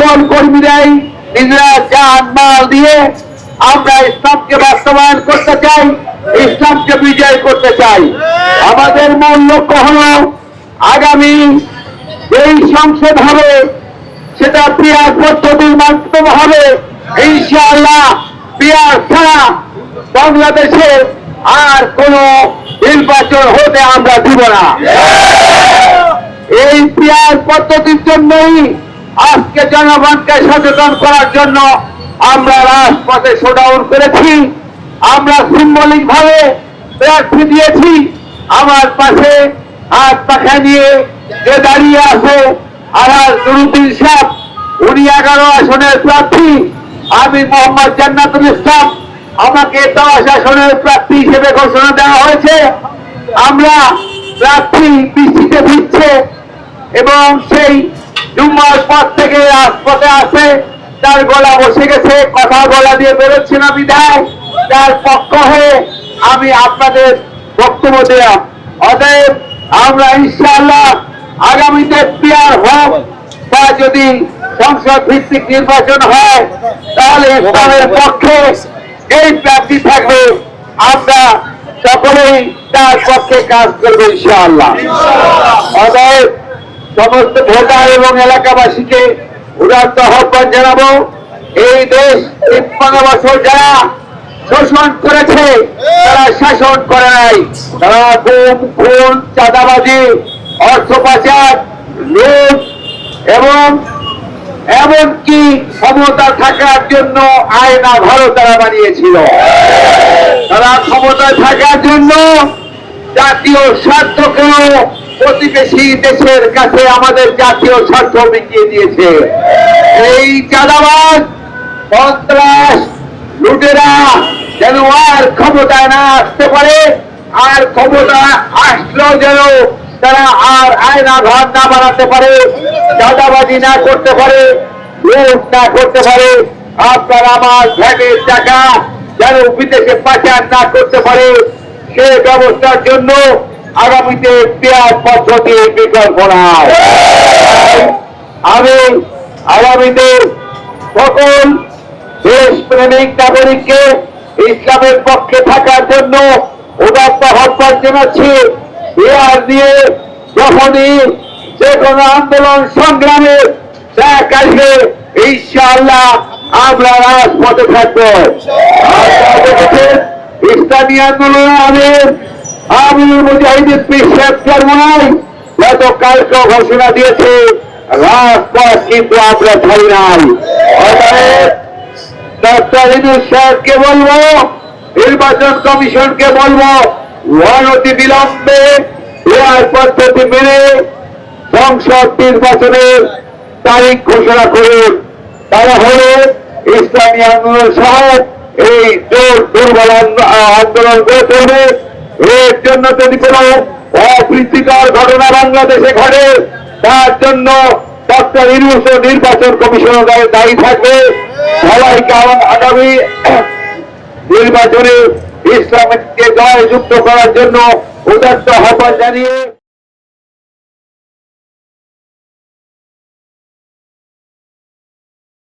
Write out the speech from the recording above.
সকল কর্মীরাই নিজেরা যান মাল দিয়ে আমরা ইসলামকে বাস্তবায়ন করতে চাই, ইসলামকে বিজয় করতে চাই। আমাদের মূল লক্ষ্য হল আগামী এই সংসদ হবে, সেটা পিয়ার পদ্ধতির মাধ্যমে হবে। ইনশাআল্লাহ পিয়ার ছাড়া বাংলাদেশে আর কোন নির্বাচন হতে আমরা দিব না। এই পিয়ার পদ্ধতির জন্যই আজকে জনগণকে সচেতন করার জন্য আমরা রাজপথে শোডাউন করেছি। আমরা সিম্বলিক ভাবে প্রার্থী দিয়েছি আমার পাশে হাত পাখা নিয়ে যে দাঁড়িয়ে আছে আলাল নুরুদ্দিন সাহেব উনি এগারো আসনের প্রার্থী। আমি মোহাম্মদ জান্নাতুল ইসলাম, আমাকে দশ আসনের প্রার্থী হিসেবে ঘোষণা দেওয়া হয়েছে। আমরা প্রার্থী বৃষ্টিতে ভিজছে এবং সেই জুম্মার পর থেকে রাজপথে আসে। তার গলা বসে গেছে, কথা গলা দিয়ে বেরোচ্ছে না বিধায়। তার পক্ষ হয়ে আমি আপনাদের বক্তব্য দেয়া। অতএব আমরা ইনশাআল্লাহ আগামীতে পিয়ার হোক বা যদি সংসদ ভিত্তিক নির্বাচন হয়, তাহলে ইসলামের পক্ষে এই প্রার্থী থাকবে। আমরা সকলেই তার পক্ষে কাজ করব ইনশাআল্লাহ। অতএব সমস্ত ভোটার এবং এলাকাবাসীকে উদার্ত আহ্বান জানাব। এই দেশ তিপ্পান্ন বছর যারা শোষণ করেছে, তারা শাসন করে নাই। তারা গুম, খুন, চাঁদাবাজি অর্থ পাচার লুট এবং এমনকি ক্ষমতা থাকার জন্য আয়না ঘরও তারা বানিয়েছিল। তারা ক্ষমতায় থাকার জন্য জাতীয় স্বার্থকেও প্রতিবেশী দেশের কাছে আমাদের জাতীয় স্বার্থ মিটিয়ে দিয়েছে। এই চাঁদাবাজ, সন্ত্রাস, লুটেরা যেন আর ক্ষমতায় না আসতে পারে, আর ক্ষমতা আসলেও যেন তারা আর আয়না ঘর না বানাতে পারে, চাঁদাবাজি না করতে পারে, লুট না করতে পারে, আপনার আমার ভ্যানের টাকা যেন বিদেশে পাচার না করতে পারে, সে ব্যবস্থার জন্য আগামীতে পেঁয়াজ পদ্ধতি বিকল্প নাই আমি আগামীতে সকল দেশপ্রেমিক নাগরিককে ইসলামের পক্ষে থাকার জন্য উদাত্ত আহ্বান জানাচ্ছি। পেঁয়াজ দিয়ে যখনই যে কোনো আন্দোলন সংগ্রামে দেখ আসবে, ইনশাআল্লাহ আমরা রাজপথে থাকব। ইসলামী আন্দোলনে আমাদের আমি মুজাহিদের পেশাব চরমাই গত কালকে ঘোষণা দিয়েছে, রাজপথ কিন্তু আমরা ছাড়ি নাই। সাহেবকে বলব, নির্বাচন কমিশনকে বলব, অনতি বিলম্বে এআর পদ্ধতি মেনে সংসদ নির্বাচনের তারিখ ঘোষণা করুন। তারা হলো ইসলামী আন্দোলন সহ এই জোর দুর্বল আন্দো- আন্দোলন গড়ে তুলবে। এর জন্য যদি কোনো অপ্রীতিকর ঘটনা বাংলাদেশে ঘটে, তার জন্য ডক্টর ইউনুস নির্বাচন কমিশনের দায়- থাকবে। সবাইকে আগামী নির্বাচনে ইসলামকে যুক্ত করার জন্য উদাত্ত আহ্বান জানিয়ে